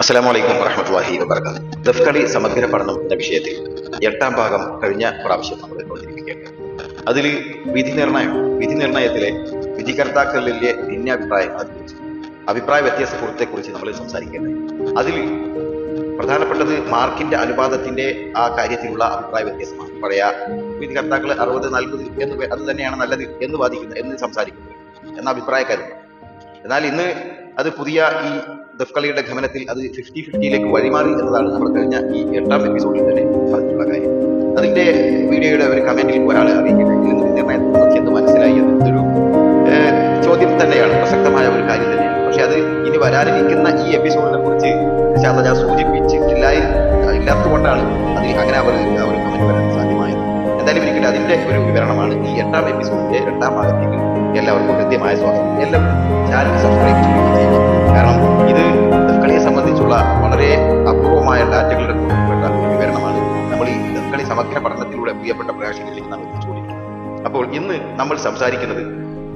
അസ്സലാമു അലൈക്കും വറഹമത്തുള്ളാഹി വബറകാതുഹു. ദഫ്കളി സമഗ്ര പഠനം എന്ന വിഷയത്തിൽ എട്ടാം ഭാഗം കഴിഞ്ഞ പ്രാവശ്യം നമ്മൾ അവതരിപ്പിക്കുകയാണ് അതിൽ വിധി നിർണയം വിധി നിർണയത്തിലെ വിധികർത്താക്കളിലെ ഭിന്നാഭിപ്രായം അതിൽ അഭിപ്രായ വ്യത്യാസത്തെ കുറിച്ച് നമ്മൾ സംസാരിക്കേണ്ടത്. അതിൽ പ്രധാനപ്പെട്ടത് മാർക്കിന്റെ അനുപാതത്തിന്റെ ആ കാര്യത്തിലുള്ള അഭിപ്രായ വ്യത്യാസമാണ്. പറയാ വിധികർത്താക്കൾ അറുപത് നാൽപ്പത് എന്ന് അത് തന്നെയാണ് നല്ലത് എന്ന് വാദിക്കുന്നത് എന്ന് സംസാരിക്കുന്നത് എന്ന അഭിപ്രായക്കാരുണ്ട്. എന്നാൽ ഇന്ന് അത് പുതിയ ഈ ദഫ്കളിയുടെ ഗമനത്തിൽ അത് ഫിഫ്റ്റി ഫിഫ്റ്റിയിലേക്ക് വഴിമാറി എന്നതാണ് നമ്മൾ കഴിഞ്ഞ ഈ എട്ടാം എപ്പിസോഡിൽ തന്നെ പറഞ്ഞിട്ടുള്ള കാര്യം. അതിന്റെ വീഡിയോയുടെ ഒരു കമന്റിൽ ഒരാൾ നോക്കി എന്ത് മനസ്സിലായി എന്നൊരു ചോദ്യം തന്നെയാണ്. പ്രസക്തമായ ഒരു കാര്യം തന്നെയാണ്. പക്ഷെ അത് ഇനി വരാനിരിക്കുന്ന ഈ എപ്പിസോഡിനെ കുറിച്ച് ശാന്ത ഞാൻ സൂചിപ്പിച്ചിട്ടില്ല ഇല്ലാത്തതുകൊണ്ടാണ് അതിൽ അങ്ങനെ അവർ ഒരു കമന്റ് വരാൻ സാധ്യമായത്. എന്തായാലും എനിക്ക് അതിന്റെ ഒരു വിവരണമാണ് ഈ എട്ടാം എപ്പിസോഡിന്റെ രണ്ടാം ഭാഗത്തേക്ക്. എല്ലാവർക്കും കൃത്യമായ സ്വാഗതം. എല്ലാവരും ചാനൽ സബ്സ്ക്രൈബ് ചെയ്യുക കാരണം ഇത് ദക്കളിയെ സംബന്ധിച്ചുള്ള വളരെ അപൂർവമായ ഡാറ്റകളുടെ ഒരു വിവരണമാണ്. നമ്മൾ ഈ ദക്കളി സമഗ്ര പഠനത്തിലൂടെ പ്രിയപ്പെട്ട പ്രേക്ഷകരിലേക്ക് നാം എത്തിച്ചുകൊണ്ടിരിക്കുന്നത് അപ്പോൾ ഇന്ന് നമ്മൾ സംസാരിക്കുന്നത്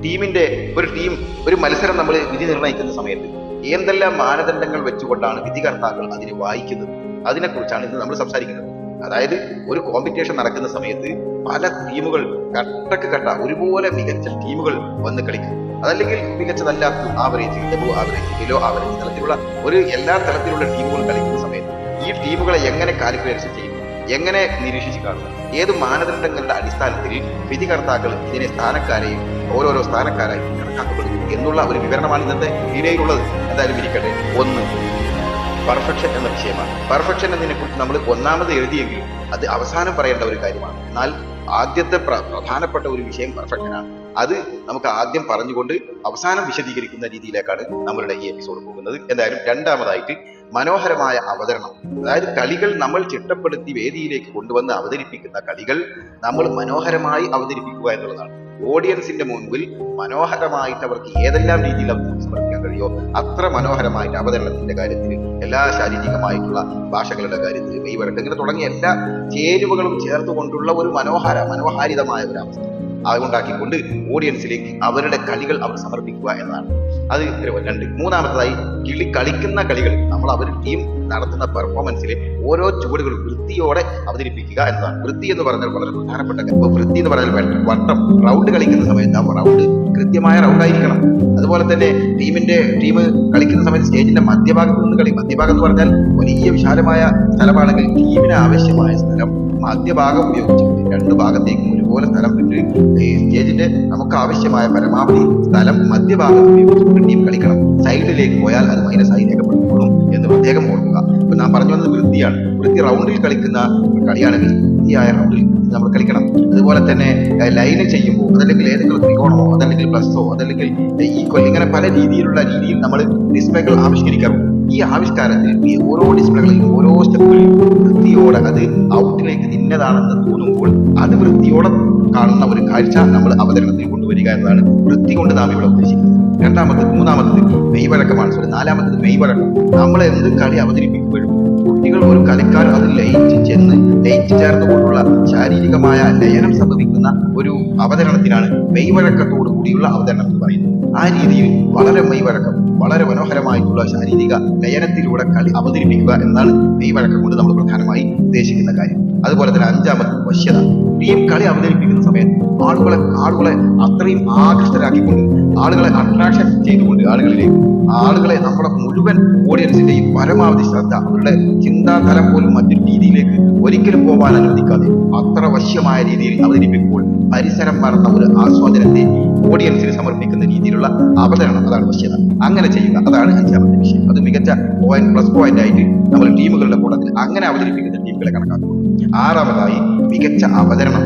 ടീമിന്റെ ഒരു ടീം ഒരു മത്സരം നമ്മൾ വിധി നിർണയിക്കുന്ന സമയത്ത് എന്തെല്ലാം മാനദണ്ഡങ്ങൾ വെച്ചുകൊണ്ടാണ് വിധികർത്താക്കൾ അതിനെ വായിക്കുന്നത്? അതിനെക്കുറിച്ചാണ് ഇന്ന് നമ്മൾ സംസാരിക്കുന്നത്. അതായത് ഒരു കോമ്പറ്റീഷൻ നടക്കുന്ന സമയത്ത് പല ടീമുകൾ കട്ടക്ക് കട്ട ഒരുപോലെ മികച്ച ടീമുകൾ വന്ന് കളിക്കും. അതല്ലെങ്കിൽ മികച്ചതല്ല average above average below average തലത്തിലുള്ള ഒരു എല്ലാ തലത്തിലുള്ള ടീമുകൾ കളിക്കുന്ന സമയത്ത് ഈ ടീമുകളെ എങ്ങനെ കാലിക്കുലേഷൻ ചെയ്യുന്നു എങ്ങനെ നിരീക്ഷിച്ച് കാണുന്നു ഏത് മാനദണ്ഡങ്ങളുടെ അടിസ്ഥാനത്തിൽ വിധികർത്താക്കൾ ഇതിനെ സ്ഥാനക്കാരെയും ഓരോരോ സ്ഥാനക്കാരായി കണക്കാക്കപ്പെടുന്നു എന്നുള്ള ഒരു വിവരണമാണ് ഇന്നത്തെ ഇടയിലുള്ളത് എന്തായാലും ഇരിക്കട്ടെ. ഒന്ന് പെർഫെക്ഷൻ എന്ന വിഷയമാണ്. പെർഫെക്ഷൻ എന്നതിനെ കുറിച്ച് നമ്മൾ ഒന്നാമത് എഴുതിയെങ്കിലും അത് അവസാനം പറയേണ്ട ഒരു കാര്യമാണ്. എന്നാൽ ആദ്യത്തെ പ്ര- പ്രധാനപ്പെട്ട ഒരു വിഷയം പെർഫെക്ഷനാണ് അത് നമുക്ക് ആദ്യം പറഞ്ഞുകൊണ്ട് അവസാനം വിശദീകരിക്കുന്ന രീതിയിലേക്കാണ് നമ്മളുടെ ഈ എപ്പിസോഡ് പോകുന്നത്. എന്തായാലും രണ്ടാമതായിട്ട് മനോഹരമായ അവതരണം. അതായത് കളികൾ നമ്മൾ ചിട്ടപ്പെടുത്തി വേദിയിലേക്ക് കൊണ്ടുവന്ന് അവതരിപ്പിക്കുന്ന കളികൾ നമ്മൾ മനോഹരമായി അവതരിപ്പിക്കുക എന്നുള്ളതാണ്. ഓഡിയൻസിന്റെ മുൻപിൽ മനോഹരമായിട്ട് അവർക്ക് ഏതെല്ലാം രീതിയിൽ അവർക്ക് സമർപ്പിക്കാൻ കഴിയോ അത്ര മനോഹരമായിട്ട് അവതരണത്തിന്റെ കാര്യത്തിൽ എല്ലാ ശാരീരികമായിട്ടുള്ള ഭാഷകളുടെ കാര്യത്തിൽ മെയ്വരട്ട് ഇങ്ങനെ തുടങ്ങിയ എല്ലാ ചേരുവകളും ചേർത്തുകൊണ്ടുള്ള ഒരു മനോഹര മനോഹാരിതമായ ഒരു അവസ്ഥ. അതുകൊണ്ടാക്കിക്കൊണ്ട് ഓഡിയൻസിലേക്ക് അവരുടെ കളികൾ അവർ സമർപ്പിക്കുക എന്നതാണ്. അത് രണ്ട്. മൂന്നാമത്തതായി കിളി കളിക്കുന്ന കളികൾ നമ്മൾ അവർ ടീം നടത്തുന്ന പെർഫോമൻസിലെ ഓരോ ചുവടുകളും വൃത്തിയോടെ അവതരിപ്പിക്കുക എന്നതാണ്. വൃത്തി എന്ന് പറഞ്ഞാൽ വളരെ പ്രധാനപ്പെട്ട കാര്യം. ഇപ്പൊ വൃത്തി എന്ന് പറഞ്ഞാൽ വട്ടം. റൗണ്ട് കളിക്കുന്ന സമയത്ത് ആ റൗണ്ട് കൃത്യമായ റൗണ്ട് ആയിരിക്കണം. അതുപോലെ തന്നെ ടീമിന്റെ ടീം കളിക്കുന്ന സമയത്ത് സ്റ്റേജിന്റെ മധ്യഭാഗത്ത് നിന്ന് കളി. മധ്യഭാഗം എന്ന് പറഞ്ഞാൽ വലിയ വിശാലമായ സ്ഥലമാണെങ്കിൽ ടീമിന് ആവശ്യമായ സ്ഥലം മധ്യഭാഗം ഉപയോഗിച്ച്. രണ്ട് ഭാഗത്തേക്കും ഒരുപോലെ സ്ഥലം വിട്ട്. സ്റ്റേജിന്റെ നമുക്ക് ആവശ്യമായ പരമാവധി സ്ഥലം മധ്യഭാഗം ഉപയോഗിച്ച് ടീം കളിക്കണം. സൈഡിലേക്ക് പോയാൽ അത് മൈനസ് ആയി രേഖപ്പെടുത്തിക്കൊള്ളും എന്ന് പ്രത്യേകം ഓർക്കുക. ഇപ്പൊ ഞാൻ പറഞ്ഞു വന്നത് വൃത്തിയാണ്. വൃത്തി റൗണ്ടിൽ കളിക്കുന്ന കളിയാണെങ്കിൽ വൃത്തിയായ റൗണ്ടിൽ നമ്മൾ കളിക്കണം. അതുപോലെ തന്നെ ലൈന് ചെയ്യുമ്പോൾ അതല്ലെങ്കിൽ ഏതെങ്കിലും ത്രികോണമോ അതല്ലെങ്കിൽ പ്ലസ്സോ അതല്ലെങ്കിൽ ഈക്വൽ ഇങ്ങനെ പല രീതിയിലുള്ള രീതിയിൽ നമ്മൾ ഡിസ്പ്ലേകൾ ആവിഷ്കരിക്കാറുണ്ട്. ഈ ആവിഷ്കാരത്തിൽ ഈ ഓരോ ഡിസ്പ്ലേകളിലും ഓരോ സ്റ്റെപ്പുകളിലും വൃത്തിയോടെ അത് ഔട്ടിലേക്ക് ഇന്നതാണെന്ന് തോന്നുമ്പോൾ അത് വൃത്തിയോടെ കാണുന്ന ഒരു കാഴ്ച നമ്മൾ അവതരണത്തിൽ കൊണ്ടുവരിക എന്നതാണ് വൃത്തി കൊണ്ട് നാം ഇവിടെ ഉദ്ദേശിക്കുന്നത്. രണ്ടാമത്തത് മൂന്നാമത്തത് മെയ്വഴക്കമാണ്. സോറി നാലാമത്തത് മെയ്വഴക്കം. നമ്മൾ എന്ത് കളി അവതരിപ്പിക്കുമ്പോഴും കുട്ടികൾ ഒരു കളിക്കാർ അത് ലയിച്ച് ചെന്ന് ലയിച്ച് ചേർന്നുകൊണ്ടുള്ള ശാരീരികമായ ലയനം സംഭവിക്കുന്ന ഒരു അവതരണത്തിനാണ് മെയ്വഴക്കത്തോടു കൂടിയുള്ള അവതരണം എന്ന് പറയുന്നത്. ആ രീതിയിൽ വളരെ മെയ്വഴക്കം വളരെ മനോഹരമായിട്ടുള്ള ശാരീരിക ലയനത്തിലൂടെ കളി അവതരിപ്പിക്കുക എന്നാണ് മെയ്വഴക്കം കൊണ്ട് നമ്മൾ പ്രധാനമായി ഉദ്ദേശിക്കുന്ന കാര്യം. അതുപോലെ തന്നെ അഞ്ചാമത് വശ്യത. ടീം കളി അവതരിപ്പിക്കുന്ന സമയത്ത് ആളുകളെ ആളുകളെ അത്രയും ആകൃഷ്ടരാക്കിക്കൊണ്ട് ആളുകളെ അട്രാക്ഷൻ ചെയ്തുകൊണ്ട് ആളുകളിലേക്ക് ആളുകളെ നമ്മുടെ മുഴുവൻ ഓഡിയൻസിന്റെയും പരമാവധി ശ്രദ്ധ അവരുടെ ചിന്താതലം പോലും മറ്റൊരു രീതിയിലേക്ക് ഒരിക്കലും പോകാൻ അനുവദിക്കാതെ അത്ര വശ്യമായ രീതിയിൽ അവതരിപ്പിക്കുമ്പോൾ പരിസരം മറന്ന ഒരു ആസ്വാദനത്തെ ഓഡിയൻസിന് സമർപ്പിക്കുന്ന രീതിയിലുള്ള അവതരണം അതാണ് വശ്യത അങ്ങനെ ചെയ്യുക അതാണ് അഞ്ചാമത്തെ വിഷയം. അത് മികച്ച പോയിന്റ് പ്ലസ് പോയിന്റ് ആയിട്ട് നമ്മൾ ടീമുകളുടെ കൂട്ടത്തിൽ അങ്ങനെ അവതരിപ്പിക്കുന്ന ടീമുകളെ കണക്കാക്കുന്നു ആറാമതായി മികച്ച അവതരണം.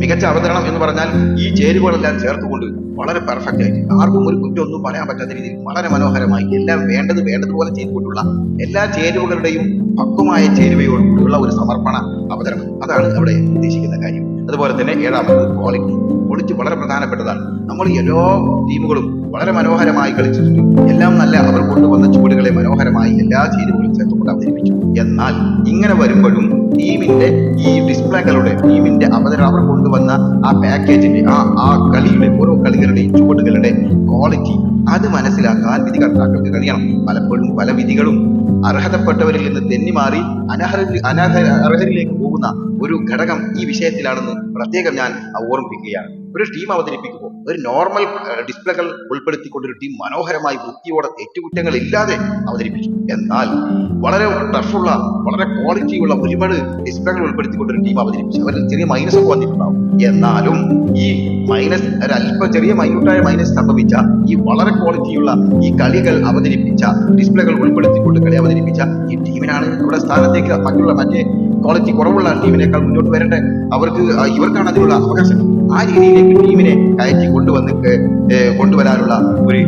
മികച്ച അവതരണം എന്ന് പറഞ്ഞാൽ ഈ ചേരുവകളെല്ലാം ചേർത്തുകൊണ്ട് വളരെ പെർഫെക്റ്റ് ആയിട്ട് ആർക്കും ഒരു കുറ്റമൊന്നും പറയാൻ പറ്റാത്ത രീതിയിൽ വളരെ മനോഹരമായി എല്ലാം വേണ്ടത് വേണ്ടതുപോലെ ചെയ്തുകൊണ്ടുള്ള എല്ലാ ചേരുവകളുടെയും പക്വമായ ചേരുവയോടുകൂടിയുള്ള ഒരു സമർപ്പണ അവതരണം. അതാണ് അവിടെ ഉദ്ദേശിക്കുന്ന കാര്യം. അതുപോലെ തന്നെ ഏഴാമത് ക്വാളിറ്റി ക്വാളിറ്റി വളരെ പ്രധാനപ്പെട്ടതാണ്. നമ്മൾ എല്ലാ ടീമുകളും വളരെ മനോഹരമായി കളിച്ചിട്ടുണ്ട്. എല്ലാം നല്ല അവർ കൊണ്ടുവന്ന ചുവടുകളെ മനോഹരമായി എല്ലാ ചേരുവകളും ചേർത്തുകൊണ്ട് അവതരിപ്പിച്ചു. എന്നാൽ ഇങ്ങനെ വരുമ്പോഴും ടീമിന്റെ ഈ ഡിസ്പ്ലേകളുടെ ടീമിന്റെ അവതരണം അവർ കൊണ്ടുവന്ന ആ പാക്കേജിന്റെ ആ ആ കളിയുടെ ഓരോ കളികളുടെയും ചുവടുകളുടെ ക്വാളിറ്റി അത് മനസ്സിലാക്കാൻ വിധികർത്താക്കൾക്ക് കഴിയണം. പലപ്പോഴും പല വിധികളും അർഹതപ്പെട്ടവരിൽ നിന്ന് തെന്നിമാറി അനർഹ അനർഹ അർഹരിലേക്ക് പോകുന്ന ഒരു ഘടകം ഈ വിഷയത്തിലാണെന്ന് പ്രത്യേകം ഞാൻ ഓർമ്മിപ്പിക്കുകയാണ്. ഒരു ടീം അവതരിപ്പിക്കുമ്പോൾ ഒരു നോർമൽ ഡിസ്പ്ലേകൾ ഉൾപ്പെടുത്തിക്കൊണ്ട് ഒരു ടീം മനോഹരമായി വൃത്തിയോടെ തെറ്റുകുറ്റങ്ങൾ ഇല്ലാതെ അവതരിപ്പിച്ചു. എന്നാൽ വളരെ ടഫുള്ള വളരെ ക്വാളിറ്റിയുള്ള ഒരുപാട് ഡിസ്പ്ലേകൾ ഉൾപ്പെടുത്തിക്കൊണ്ട് ഒരു ടീം അവതരിപ്പിച്ചു. അവരിൽ ചെറിയ മൈനസ് ഒക്കെ വന്നിട്ടുണ്ടാവും. എന്നാലും ഈ മൈനസ് ഒരല്പം ചെറിയ മൈന്യൂട്ടായ മൈനസ് സംഭവിച്ച ഈ വളരെ ക്വാളിറ്റിയുള്ള ഈ കളികൾ അവതരിപ്പിച്ച ഡിസ്പ്ലേകൾ ഉൾപ്പെടുത്തിക്കൊണ്ട് കളി അവതരിപ്പിച്ച ഈ ടീമിനാണ് നമ്മുടെ സ്ഥാനത്തേക്ക് മറ്റുള്ള മറ്റേ ക്വാളിറ്റി കുറവുള്ള ടീമിനേക്കാൾ മുന്നോട്ട് വരേണ്ട അവർക്ക് ഇവർക്കാണ് അതിനുള്ള അവകാശം. ആ രീതിയിലേക്ക് ടീമിനെ കയറ്റി കൊണ്ടുവന്ന് കൊണ്ടുവരാനുള്ള ഒരു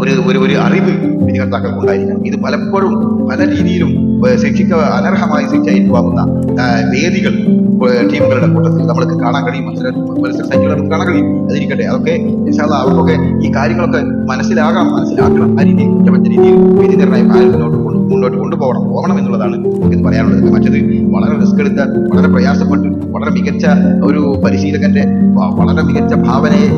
ഒരു ഒരു അറിവ് വിധികർത്താക്കൾക്ക് ഉണ്ടായിരിക്കണം. ഇത് പലപ്പോഴും പല രീതിയിലും ശിക്ഷിക്ക അനർഹമായി ശിക്ഷ ഏറ്റുവാങ്ങുന്ന വേദികൾ ടീമുകളുടെ കൂട്ടത്തിൽ നമ്മൾക്ക് കാണാൻ കഴിയും. മത്സര മത്സര നമുക്ക് കാണാൻ കഴിയും. അതിരിക്കട്ടെ അതൊക്കെ അവർക്കൊക്കെ ഈ കാര്യങ്ങളൊക്കെ മനസ്സിലാകണം മനസ്സിലാക്കണം. ആ രീതിയിൽ കുറ്റമറ്റ രീതിയിൽ വിധി നിർണയം ആരും മുന്നോട്ട് കൊണ്ട് മുന്നോട്ട് കൊണ്ടുപോകണം പോകണം എന്നുള്ളതാണ് എനിക്ക് പറയാനുള്ളത്. മറ്റത് വളരെ റിസ്ക് എടുത്ത് വളരെ പ്രയാസപ്പെട്ട് വളരെ മികച്ച ഒരു പരിശീലകന്റെ വളരെ മികച്ച ഭാവനയെ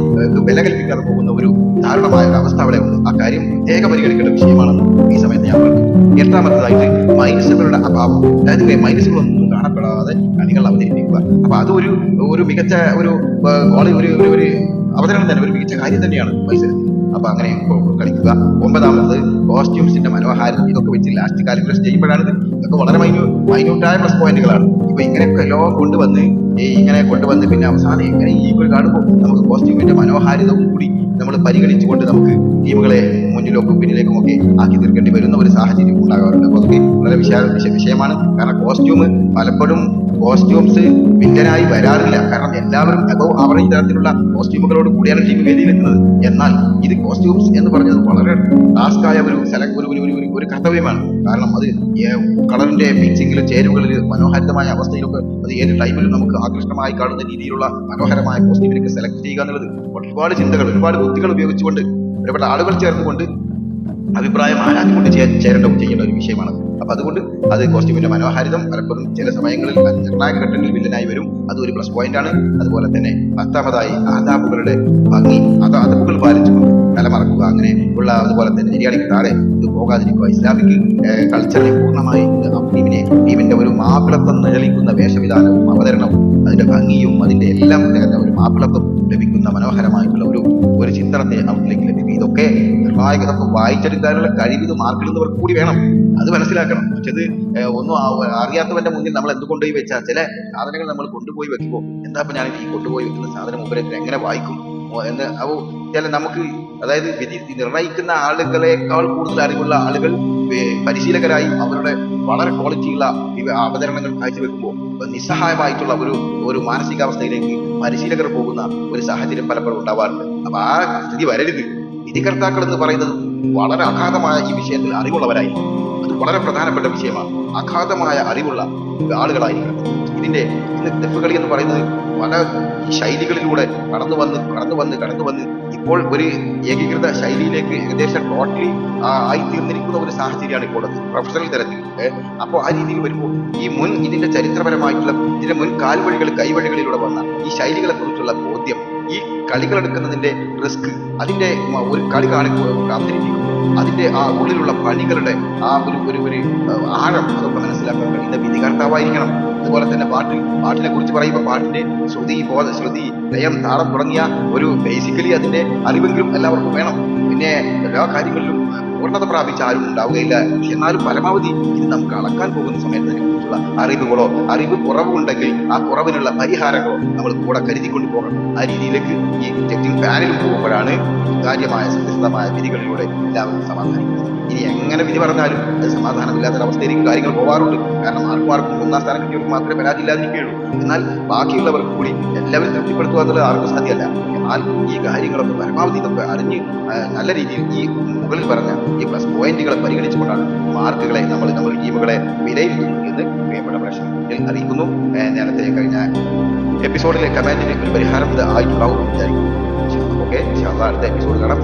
വില കൽപ്പിക്കാതെ പോകുന്ന ഒരു ദാരുണമായ ഒരു അവസ്ഥ അവിടെ ഉണ്ട്. ആ കാര്യം പ്രത്യേക പരിഗണിക്കേണ്ട വിഷയമാണെന്ന് ഈ സമയത്ത് ഞാൻ പറഞ്ഞു. എട്ടാമത്തതായിട്ട് മൈനസുകളുടെ അഭാവം. അതായത് മൈനസുകളൊന്നും കാണപ്പെടാതെ കളികൾ അവതരിപ്പിക്കുക. അപ്പൊ അത് ഒരു ഒരു മികച്ച ഒരു ഒരു ഒരു അവതരണം തന്നെ ഒരു മികച്ച കാര്യം തന്നെയാണ് മത്സരത്തിൽ. അപ്പൊ അങ്ങനെ കളിക്കുക. ഒമ്പതാമത് കോസ്റ്റ്യൂംസിന്റെ മനോഹാരിത. ഇതൊക്കെ വെച്ച് ലാസ്റ്റ് കാലിബ്രേഷൻ ചെയ്യുമ്പോഴാണ് ഇത്. ഇതൊക്കെ വളരെ മൈന്യൂ മൈന്യൂട്ടായ പ്ലസ് പോയിന്റുകളാണ് ഇപ്പൊ ഇങ്ങനെ എല്ലാം കൊണ്ടുവന്ന് ഇങ്ങനെ കൊണ്ടുവന്ന് പിന്നെ അവസാനം ഇങ്ങനെ ഈ ഒരു കാണുമ്പോൾ നമുക്ക് കോസ്റ്റ്യൂമിന്റെ മനോഹാരിത കൂടി നമ്മൾ പരിഗണിച്ചുകൊണ്ട് നമുക്ക് ടീമുകളെ മുന്നിലേക്കും പിന്നിലേക്കും ഒക്കെ ആക്കി തീർക്കേണ്ടി വരുന്ന ഒരു സാഹചര്യം ഉണ്ടാകാറുണ്ട്. അപ്പോൾ അതൊക്കെ വളരെ വിശാല വിഷയമാണ്. കാരണം കോസ്റ്റ്യൂം പലപ്പോഴും കോസ്റ്റ്യൂംസ് വില്ലനായി വരാറില്ല. കാരണം എല്ലാവരും അതോ ആവറേജ് തരത്തിലുള്ള കോസ്റ്റ്യൂമുകളോട് കൂടിയാണ് ടീം വേദിയിലെത്തുന്നത് എന്നാൽ ഇത് കോസ്റ്റ്യൂംസ് എന്ന് പറഞ്ഞത് വളരെ ടാസ്ക് ആയ ഒരു സെലക്ട് ഒരു ഒരു- ഒരു കർത്തവ്യമാണ്. കാരണം അത് കളറിന്റെ മിക്സിംഗിലും ചേരുവകളിൽ മനോഹരിതമായ അവസ്ഥയിലൊക്കെ അത് ഏത് ടൈമിലും നമുക്ക് ആകൃഷ്ടമായി കാണുന്ന രീതിയിലുള്ള മനോഹരമായ കോസ്റ്റ്യൂമിലേക്ക് സെലക്ട് ചെയ്യുക എന്നുള്ളത് ഒരുപാട് ചിന്തകൾ ഒരുപാട് ബുദ്ധികൾ ഉപയോഗിച്ചുകൊണ്ട് ഒരുപാട് ആളുകൾ ചേർന്നുകൊണ്ട് അഭിപ്രായം ആരാഞ്ഞുകൊണ്ട് ചെയ്യാൻ ചേരേണ്ട ചെയ്യേണ്ട ഒരു വിഷയമാണ് അപ്പൊ അതുകൊണ്ട് അത് കോസ്റ്റ്യൂമിന്റെ മനോഹാരിതം പലപ്പോഴും ചില സമയങ്ങളിൽ നിർണായക ഘട്ടങ്ങളിൽ വില്ലനായി വരും. അത് ഒരു പ്ലസ് പോയിന്റ് ആണ്. അതുപോലെ തന്നെ പത്താമതായി ആദാബുകളുടെ ഭംഗി. ആദാബുകൾ പാലിച്ചുകൊണ്ട് തലമറക്കുക. അങ്ങനെ ഉള്ള അതുപോലെ തന്നെ നിര്യാണിക്ക് താഴെ ഇത് പോകാതിരിക്കുക. ഇസ്ലാമിക് കൾച്ചറിനെ പൂർണമായി അഭിനീവിനെ ഭീമിന്റെ ഒരു മാപ്പിളത്വം നിഴലിക്കുന്ന വേഷവിധാനവും അവതരണവും അതിന്റെ ഭംഗിയും അതിന്റെ എല്ലാം ഒരു മാപ്പിളത്വം ലഭിക്കുന്ന മനോഹരമായിട്ടുള്ള ഒരു ഒരു ചിത്രത്തെ ഔട്ടിലേക്ക് ലഭിക്കും. ഇതൊക്കെ നിർണായക ഇതൊക്കെ വായിച്ചെടുക്കാനുള്ള കഴിവ് ഇത് മാർക്കിടുന്നവർ കൂടി വേണം. അത് മനസ്സിലാക്കണം. ഏഹ്, ഒന്നും അറിയാത്തവന്റെ മുന്നിൽ നമ്മൾ എന്ത് കൊണ്ടുപോയി വെച്ചാൽ ചില സാധനങ്ങൾ നമ്മൾ കൊണ്ടുപോയി വെക്കുമ്പോൾ എന്താ ഇപ്പൊ ഞാൻ ഈ കൊണ്ടുപോയി വെക്കുന്ന സാധനം മുമ്പേ എങ്ങനെ വായിക്കും? എന്ന് അവ ചില നമുക്ക് അതായത് നിർണയിക്കുന്ന ആളുകളെക്കാൾ കൂടുതൽ അറിവുള്ള ആളുകൾ പരിശീലകരായി അവരുടെ വളരെ ക്വാളിറ്റിയുള്ള അവതരണങ്ങൾ കാഴ്ചവെക്കുമ്പോൾ നിസ്സഹായമായിട്ടുള്ള ഒരു ഒരു മാനസികാവസ്ഥയിലേക്ക് പരിശീലകർ പോകുന്ന ഒരു സാഹചര്യം പലപ്പോഴും ഉണ്ടാവാറുണ്ട്. അപ്പൊ ആ സ്ഥിതി വരരുത്. വിധികർത്താക്കൾ എന്ന് പറയുന്നത് വളരെ അഗാധമായ ഈ വിഷയത്തിൽ അറിവുള്ളവരായി. അത് വളരെ പ്രധാനപ്പെട്ട വിഷയമാണ്. അഗാധമായ അറിവുള്ള ആളുകളായിരിക്കണം ഇതിന്റെ ഇന്ന് ദഫ് കളി എന്ന് പറയുന്നത് പല ശൈലികളിലൂടെ കടന്നു വന്ന് കടന്നു വന്ന് കടന്നു വന്ന് ഇപ്പോൾ ഒരു ഏകീകൃത ശൈലിയിലേക്ക് ഏകദേശം ടോട്ടലി ആയിത്തീർന്നിരിക്കുന്ന ഒരു സാഹചര്യമാണ് ഇപ്പോൾ പ്രൊഫഷണൽ തലത്തിൽ അപ്പോൾ ആ രീതിയിൽ വരുമ്പോൾ ഈ മുൻ ഇതിന്റെ ചരിത്രപരമായിട്ടുള്ള ഇതിന്റെ മുൻ കാൽവഴികൾ കൈവഴികളിലൂടെ വന്ന ഈ ശൈലികളെ കുറിച്ചുള്ള ബോധ്യം ഈ കളികൾ എടുക്കുന്നതിന്റെ റിസ്ക് അതിന്റെ ഒരു കളി കാണിക്കുക അതിന്റെ ആ ഉള്ളിലുള്ള പണികളുടെ ആ ഒരു ഒരു ഒരു ആഴം അതൊക്കെ മനസ്സിലാക്കാൻ കഴിയുന്ന വിധികർത്താവായിരിക്കണം അതുപോലെ തന്നെ പാട്ട് പാട്ടിനെ കുറിച്ച് പറയുമ്പോൾ പാട്ടിന്റെ ശ്രുതി ബോധ ശ്രുതി ലയം താളം തുടങ്ങിയ ഒരു ബേസിക്കലി അതിന്റെ അറിവെങ്കിലും എല്ലാവർക്കും വേണം. പിന്നെ എല്ലാ കാര്യങ്ങളിലും പൂർണത പ്രാപിച്ച ആരും ഉണ്ടാവുകയില്ല. എന്നാലും പരമാവധി ഇത് നമുക്ക് അളക്കാൻ പോകുന്ന സമയത്ത് അതിനെക്കുറിച്ചുള്ള അറിവുകളോ അറിവ് കുറവുണ്ടെങ്കിൽ ആ കുറവിനുള്ള പരിഹാരങ്ങളോ നമ്മൾ കൂടെ കരുതിക്കൊണ്ട് പോകണം. ആ രീതിയിലേക്ക് ഈ ചെക്കിംഗ് പാനലിൽ പോകുമ്പോഴാണ് കാര്യമായ സത്യസന്ധമായ വിധികളിലൂടെ എല്ലാവരും സമാധാനിക്കുന്നത് ഇനി എങ്ങനെ വിധി പറഞ്ഞാലും അത് സമാധാനമില്ലാത്തൊരവസ്ഥയിലേക്ക് കാര്യങ്ങൾ പോകാറുണ്ട് കാരണം ആർക്കും ആർക്കും ഒന്നാം സ്ഥാനം കിട്ടിയവർക്ക് മാത്രമേ പരാതി ഇല്ലാതിരിക്കുകയുള്ളൂ. എന്നാൽ ബാക്കിയുള്ളവർക്ക് കൂടി എല്ലാവരും തൃപ്തിപ്പെടുത്തുക എന്നുള്ളത് ആർക്കും സാധ്യമല്ല. എന്നാൽ ഈ കാര്യങ്ങളൊക്കെ പരമാവധി നമുക്ക് അറിഞ്ഞ് നല്ല രീതിയിൽ ഈ മുകളിൽ പറഞ്ഞ ഈ പ്ലസ് പോയിന്റുകളെ പരിഗണിച്ചുകൊണ്ടാണ് മാർക്കുകളെ നമ്മൾ നമ്മുടെ ടീമുകളെ വിലയിരുത്തുന്നത് പ്രിയപ്പെട്ട അറിയിക്കുന്നു. നേരത്തെ കഴിഞ്ഞ എപ്പിസോഡിലെ കമാൻഡിന് ഒരു പരിഹാരം ഇത് ആയിട്ടുണ്ടാവും വിചാരിക്കുന്നു. ഓക്കെ അടുത്ത എപ്പിസോഡ് കാണാം.